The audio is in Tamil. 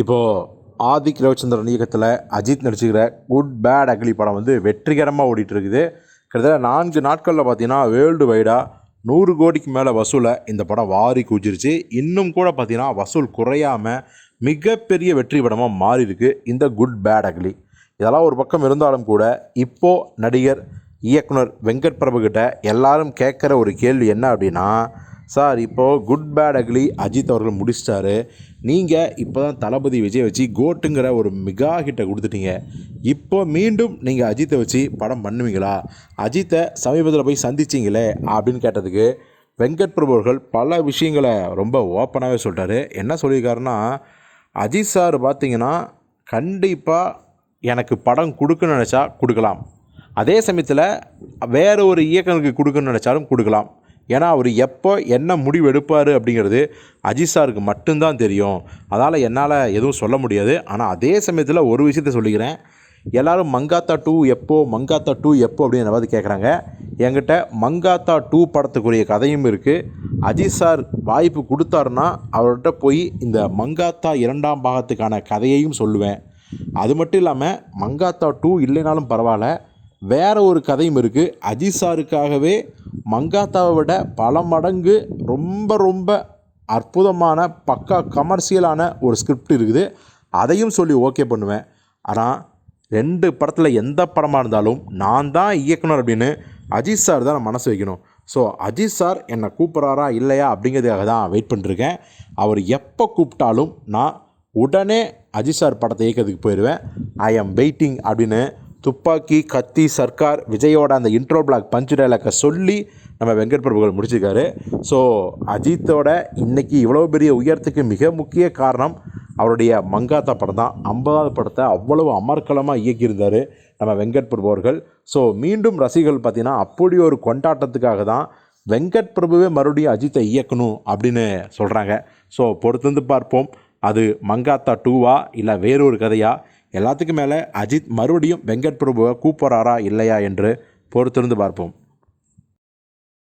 இப்போது ஆதிக் ரவிச்சந்திரன் இயக்கத்தில் அஜித் நடிச்சுக்கிற குட் பேட் அக்லி படம் வந்து வெற்றிகரமாக ஓடிட்டுருக்குது. கிட்டத்தட்ட நான்கு நாட்களில் பார்த்தீங்கன்னா வேர்ல்டு வைடாக நூறு கோடிக்கு மேலே வசூலை இந்த படம் வாரி குஜிருச்சு. இன்னும் கூட பார்த்தீங்கன்னா வசூல் குறையாமல் மிகப்பெரிய வெற்றி படமாக மாறி இருக்கு இந்த குட் பேட் அக்லி இதெல்லாம் ஒரு பக்கம் இருந்தாலும் கூட இப்போது நடிகர் இயக்குனர் வெங்கட் பிரபு கிட்ட எல்லாரும் கேட்குற ஒரு கேள்வி என்ன அப்படின்னா சார் இப்போது குட் பேட் அக்லி அஜித் அவர்கள் முடிச்சிட்டாரு. நீங்கள் இப்போ தான் தளபதி விஜய் வச்சு கோட்டுங்கிற ஒரு மிகா ஹிட்டை கொடுத்துட்டீங்க. இப்போ மீண்டும் நீங்கள் அஜித்தை வச்சு படம் பண்ணுவீங்களா? அஜித்தை சமீபத்தில் போய் சந்திச்சிங்களே அப்படின்னு கேட்டதுக்கு வெங்கட் பிரபு அவர்கள் பல விஷயங்களை ரொம்ப ஓப்பனாகவே சொல்லிட்டாரு. என்ன சொல்லியிருக்காருன்னா அஜித் சார் பார்த்தீங்கன்னா கண்டிப்பாக எனக்கு படம் கொடுக்கணும்னு நினச்சா கொடுக்கலாம். அதே சமயத்தில் வேறு ஒரு இயக்கனுக்கு கொடுக்கணும்னு நினச்சாலும் கொடுக்கலாம். ஏன்னா அவர் எப்போ என்ன முடிவு எடுப்பார் அப்படிங்கிறது அஜித் சாருக்கு மட்டும்தான் தெரியும். அதனால் என்னால் எதுவும் சொல்ல முடியாது. ஆனால் அதே சமயத்தில் ஒரு விஷயத்த சொல்லிக்கிறேன். எல்லோரும் மங்காத்தா டூ எப்போ மங்காத்தா டூ எப்போ அப்படின்னு வந்து கேட்குறாங்க என்கிட்ட மங்காத்தா டூ படத்துக்குரிய கதையும் இருக்குது அஜித் சார் வாய்ப்பு கொடுத்தாருன்னா அவர்கிட்ட போய் இந்த மங்காத்தா இரண்டாம் பாகத்துக்கான கதையையும் சொல்லுவேன். அது மட்டும் இல்லாமல் மங்காத்தா டூ இல்லைனாலும் பரவாயில்ல. வேற ஒரு கதையும் இருக்குது அஜித் சாருக்காகவே மங்காத்தாவை விட பல மடங்கு ரொம்ப ரொம்ப அற்புதமான பக்கா கமர்ஷியலான ஒரு ஸ்கிரிப்ட் இருக்குது. அதையும் சொல்லி ஓகே பண்ணுவேன். ஆனால் ரெண்டு படத்தில் எந்த படமாக இருந்தாலும் நான் தான் இயக்குனர் அப்படின்னு அஜித் சார் தான் நான் மனசு வைக்கணும். ஸோ அஜித் சார் என்னை கூப்பிட்றாரா இல்லையா அப்படிங்கிறதுக்காக தான் வெயிட் பண்ணிருக்கேன். அவர் எப்போ கூப்பிட்டாலும் நான் உடனே அஜித் சார் படத்தை இயக்கிறதுக்கு போயிடுவேன். ஐ ஆம் வெயிட்டிங் அப்படின்னு துப்பாக்கி கத்தி சர்க்கார் விஜயோட அந்த இன்ட்ரோ பிளாக் பஞ்சு டைலாக்கை சொல்லி நம்ம வெங்கட் பிரபுகள் முடிச்சிருக்காரு. ஸோ அஜித்தோட இன்னைக்கு இவ்வளோ பெரிய உயரத்துக்கு மிக முக்கிய காரணம் அவருடைய மங்காத்தா படம் தான். ஐம்பதாவது படத்தை அவ்வளவு அமர்க்கலமாக இயக்கியிருந்தார் நம்ம வெங்கட் பிரபு அவர்கள். ஸோ மீண்டும் ரசிகர்கள் பார்த்திங்கன்னா அப்படி ஒரு கொண்டாட்டத்துக்காக தான் வெங்கட் பிரபுவே மறுபடியும் அஜித்தை இயக்கணும் அப்படின்னு சொல்கிறாங்க ஸோ பொறுத்திருந்து பார்ப்போம். அது மங்காத்தா டூவா இல்லை வேறொரு கதையாக எல்லாத்துக்கும் மேலே அஜித் மறுபடியும் வெங்கட் பிரபுவை கூப்பிட்றாரா இல்லையா என்று பொறுத்திருந்து பார்ப்போம்.